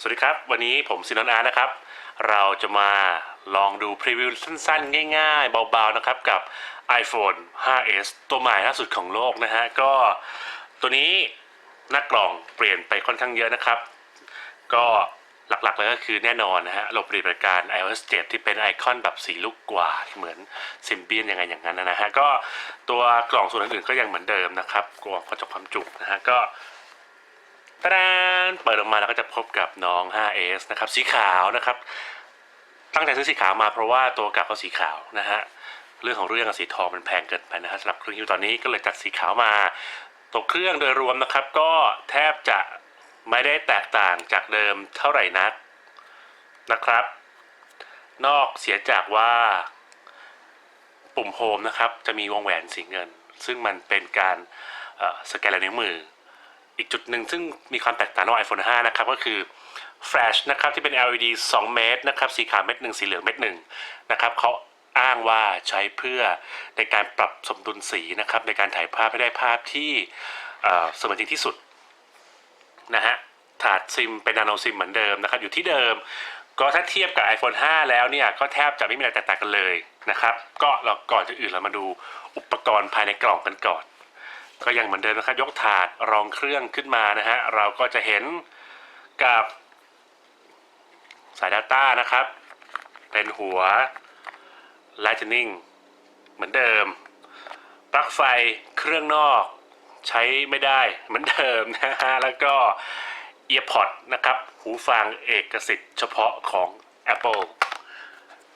สวัสดีครับ วันนี้ผมซินนอาร์นะครับ เราจะมาลองดูพรีวิวสั้นๆ ง่ายๆ เบาๆ นะครับกับ iPhone 5s ตัวใหม่ล่าสุดของโลกนะฮะ ก็ตัวนี้หน้ากล่องเปลี่ยนไปค่อนข้างเยอะนะครับ ก็หลักๆเลยก็คือแน่นอนนะฮะระบบปฏิบัติการ iOS 7 ที่เป็นไอคอนแบบสีลูกกวาดเหมือนซิมเบียนยังไงอย่างนั้นนะฮะ ก็ตัวกล่องส่วนอื่นๆก็ยังเหมือนเดิมนะครับกล่องกระจกความจุนะฮะก็ ตะดานเปิดออกมาแล้วก็จะพบกับน้อง 5S นะครับ สีขาวนะครับ ตั้งใจซื้อสีขาวมาเพราะว่าตัวกลับเขาสีขาวนะฮะ เรื่องของเรื่องสีทองมันแพงเกินไปนะฮะสำหรับเครื่องฮิวตอนนี้ก็เลยจัดสีขาวมาตัวเครื่องโดยรวมนะครับ ก็แทบจะไม่ได้แตกต่างจากเดิมเท่าไหร่นักนะครับ นอกเสียจากว่าปุ่มโฮมนะครับ จะมีวงแหวนสีเงิน ซึ่งมันเป็นการสแกนลายนิ้วมือ อีกจุดหนึ่งซึ่งมีความแตกต่างระหว่าง iPhone 5 นะครับ ก็คือแฟลชนะครับที่เป็น LED 2 เมตรนะครับสีขาวเม็ดหนึ่งสีเหลืองเม็ดหนึ่งนะครับเขาอ้างว่าใช้เพื่อในการปรับสมดุลสีนะครับในการถ่ายภาพให้ได้ภาพที่เสมือนจริงที่สุดนะฮะถาดซิมเป็นนาโนซิมเหมือนเดิมนะครับอยู่ที่เดิม ก็ถ้าเทียบกับ iPhone 5 แล้วเนี่ยก็แทบจะไม่มีอะไรแตกต่างกันเลยนะครับ ก็เราก่อนจะอื่นเรามาดูอุปกรณ์ภายในกล่องกันก่อน ก็ยังเหมือนเดิมนะครับยกถาดรองเครื่องขึ้นมานะฮะเราก็จะเห็นกับสาย Data นะครับ เป็นหัว Lightning เหมือนเดิม ปลั๊กไฟเครื่องนอกใช้ไม่ได้เหมือนเดิมนะฮะ แล้วก็ EarPod นะครับ หูฟังเอกสิทธิ์เฉพาะของ Apple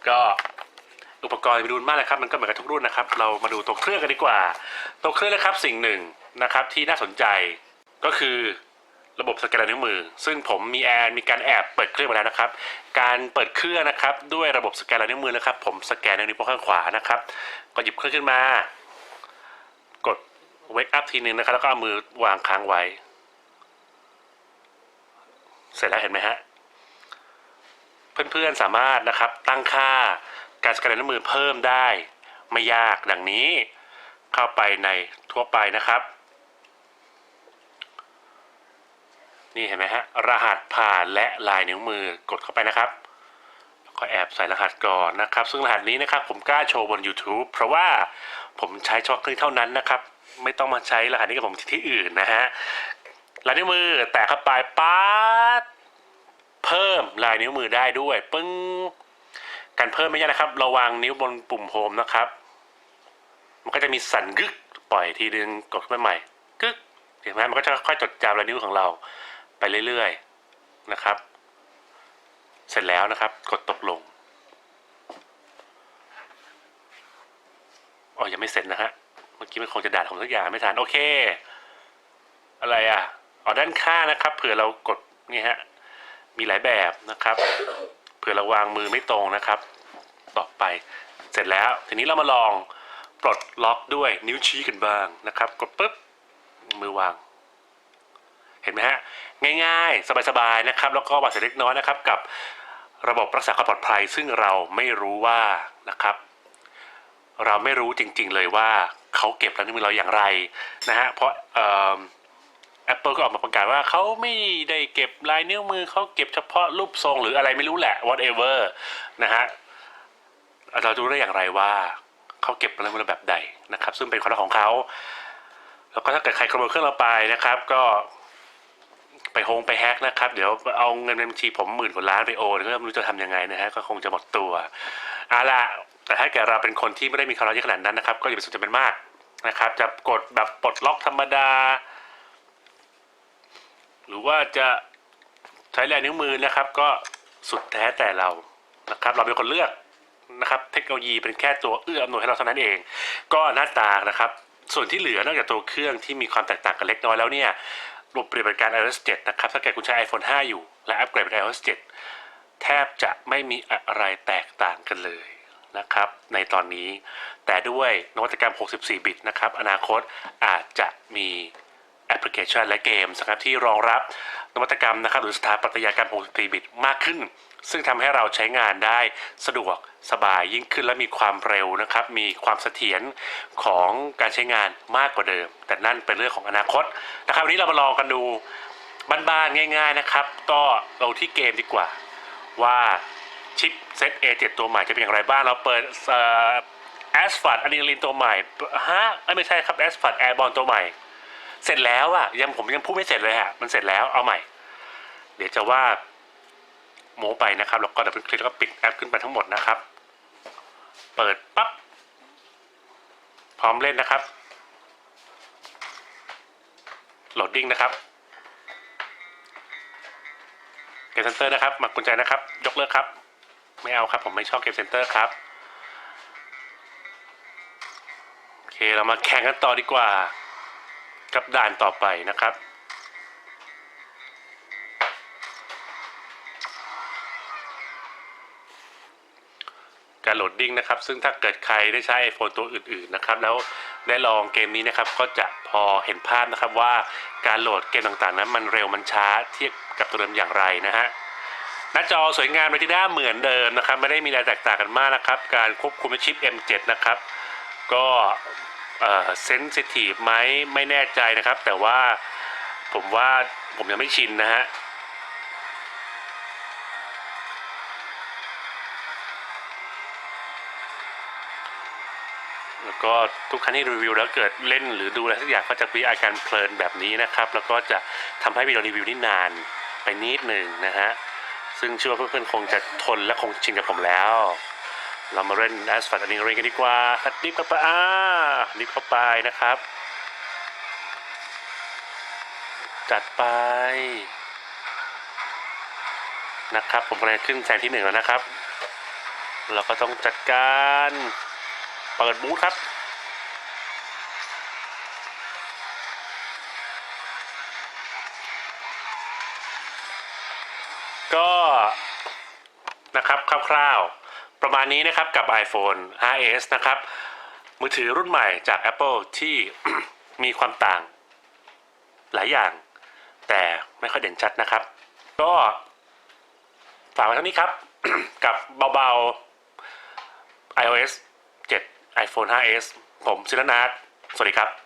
ก็ ปกรณ์มีดูนมากเลยครับ มันก็เหมือนกับทุกรุ่นนะครับ เรามาดูตัวเครื่องกันดีกว่า ตัวเครื่องนะครับสิ่งหนึ่งนะครับที่น่าสนใจก็คือระบบสแกนนิ้วมือ ซึ่งผมมีแอนมีการแอบเปิดเครื่องมาแล้วนะครับ การเปิดเครื่องนะครับด้วยระบบสแกนนิ้วมือนะครับ ผมสแกนนิ้วโป้งข้างขวานะครับ ก็หยิบเครื่องขึ้นมา กด wake up ทีนึงนะครับ แล้วก็เอามือวางค้างไว้ เสร็จแล้วเห็นไหมฮะ เพื่อนๆสามารถนะครับตั้งค่า การสแกนนิ้วมือเพิ่มได้ไม่ยากดังนี้ เข้าไปในทั่วไปนะครับ นี่เห็นไหมฮะรหัสผ่านและลายนิ้วมือกดเข้าไปนะครับแล้วก็แอบใส่รหัสก่อนนะครับ ซึ่งรหัสนี้นะครับผมกล้าโชว์บน YouTube เพราะว่าผมใช้เฉพาะเครื่องเท่านั้นนะครับ ไม่ต้องมาใช้รหัสนี้กับผมที่อื่นนะฮะลายนิ้วมือแตะเข้าไปป๊าดเพิ่มลายนิ้วมือได้ด้วยปึ้ง การเพิ่มไม่ยากนะครับ เระวังนิ้วบนปุ่มโฮมนะครับ มันก็จะมีสั่นกึกปล่อยทีนึงกดเข้าไปใหม่กึกเห็นไหมมันก็จะค่อยๆจดจำลายนิ้วของเราไปเรื่อยๆนะครับ เสร็จแล้วนะครับ กดตกลงอ๋อยังไม่เสร็จนะฮะเมื่อกี้มันคงจะด่าผมสักอย่างไม่ทันโอเค อะไรอะอ๋อด้านข้างนะครับเผื่อเรากดนี่ฮะมีหลายแบบนะครับ เผื่อเราวางมือไม่ตรงนะครับ ต่อไปเสร็จแล้ว ทีนี้เรามาลองปลดล็อกด้วยนิ้วชี้กันบ้างนะครับกดปุ๊บมือวาง เห็นไหมฮะง่ายๆ สบายๆนะครับ แล้วก็บาดเจ็บเล็กน้อยนะครับ กับระบบรักษาความปลอดภัย ซึ่งเราไม่รู้ว่านะครับ เราไม่รู้จริงๆเลยว่าเขาเก็บลายนิ้วมือเราอย่างไรนะฮะเพราะเอ่อ Apple ก็ออกมาประกาศว่าเขาไม่ได้เก็บลายนิ้วมือเขาเก็บเฉพาะรูปทรงหรืออะไรไม่รู้แหละ whatever นะฮะเราจะรู้ได้อย่างไรว่าเขาเก็บลายนิ้วมือเราแบบใดนะครับ ซึ่งเป็นความลับของเขาแล้วก็ถ้าเกิดใครขโมยเครื่องเราไปนะครับ ก็ไปโฮงไปแฮกนะครับ เดี๋ยวเอาเงินในบัญชีผมหมื่นกว่าล้านไปโอนก็ไม่รู้จะทำยังไงนะฮะก็คงจะหมดตัวเอาละแต่ถ้าเกิดเราเป็นคนที่ไม่ได้มีความรู้เยอะขนาดนั้นนะครับ ก็อย่าไปสนใจเป็นมากนะครับ จะกดแบบปลดล็อกธรรมดา รือว่าจะใช้ลายนิ้วมือนะครับ ก็สุดแท้แต่เรานะครับ เราเป็นคนเลือกนะครับเทคโนโลยีเป็นแค่ตัวเอื้ออำนวยให้เราเท่านั้นเอง ก็หน้าตานะครับ ส่วนที่เหลือนอกจากตัวเครื่องที่มีความแตกต่างกันเล็กน้อยแล้วเนี่ยระบบปฏิบัติการ iOS 7 นะครับ ถ้าเกิดคุณใช้ iPhone 5 อยู่ และอัปเกรดเป็น iOS 7 แทบจะไม่มีอะไรแตกต่างกันเลยนะครับ ในตอนนี้แต่ด้วยนวัตกรรม 64 บิตนะครับ อนาคตอาจจะมี แอปพลิเคชันและเกมนะครับที่รองรับนวัตกรรมนะครับหรือสถาปัตยกรรม 64 บิตมากขึ้น ซึ่งทำให้เราใช้งานได้สะดวกสบายยิ่งขึ้นและมีความเร็วนะครับ มีความเสถียรของการใช้งานมากกว่าเดิม แต่นั่นเป็นเรื่องของอนาคตนะครับวันนี้เรามาลองกันดูบ้านๆง่าย ๆนะครับ ก็เราที่เกมดีกว่าว่าชิปเซต A7 ตัวใหม่จะเป็นอย่างไรบ้างเราเปิดแอสฟัดอะดรีนาลินตัวใหม่ฮะไม่ใช่ครับแอสฟัดแอร์บอลตัวใหม่ เสร็จแล้วอะยังผมยังพูดไม่เสร็จเลยฮะมันเสร็จแล้วเอาใหม่ เดี๋ยวจะว่าโมไปนะครับ แล้วก็ดับเบิลคลิกแล้วก็ปิดแอปขึ้นไปทั้งหมดนะครับ เปิดปั๊บพร้อมเล่นนะครับโหลดดิ้งนะครับเกมเซนเตอร์นะครับหมักกุญแจนะครับ ยกเลิกครับ ไม่เอาครับผมไม่ชอบเกมเซนเตอร์ครับ โอเคเรามาแข่งกันต่อดีกว่า กับด่านต่อไปนะครับ การโหลดดิ้งนะครับ ซึ่งถ้าเกิดใครได้ใช้ iPhone ตัวอื่นๆนะครับ แล้วได้ลองเกมนี้นะครับ ก็จะพอเห็นภาพนะครับว่าการโหลดเกมต่างๆ นั้นมันเร็วมันช้าเทียบกับตัวเดิมอย่างไรนะฮะหน้าจอสวยงามเลยที่ด้าเหมือนเดิมนะครับ ไม่ได้มีอะไรแตกต่างกันมากนะครับ การควบคุมชิป M7 นะครับ ก็ เซนซิทีฟไหมไม่แน่ใจนะครับ แต่ว่าผมว่าผมยังไม่ชินนะฮะแล้วก็ทุกครั้งที่รีวิวแล้วเกิดเล่นหรือดูอะไรสักอย่างก็จะมีอาการเพลินแบบนี้นะครับ แล้วก็จะทำให้วิดีโอรีวิวนี่นานไปนิดหนึ่งนะฮะซึ่งเชื่อว่าเพื่อนๆคงจะทนและคงชินกับผมแล้ว เรามาเล่นแอสฟัลต์อันนี้เรนกันดีกว่าคัดดิฟเข้าไปอ่าดิฟเข้าไปนะครับ จัดไป นะครับผมกำลังขึ้นแซงที่หนึ่งแล้วนะครับ เราก็ต้องจัดการเปิดบูธครับก็นะครับคร่าวๆ ประมาณนี้นะครับกับ iPhone 5s นะครับ มือถือรุ่นใหม่จาก Apple ที่ มีความต่าง หลายอย่าง แต่ไม่ค่อยเด่นชัดนะครับ ก็ฝากไว้เท่านี้ครับ กับเบาๆ iOS 7 iPhone 5s ผมซิลนาร์สวัสดีครับ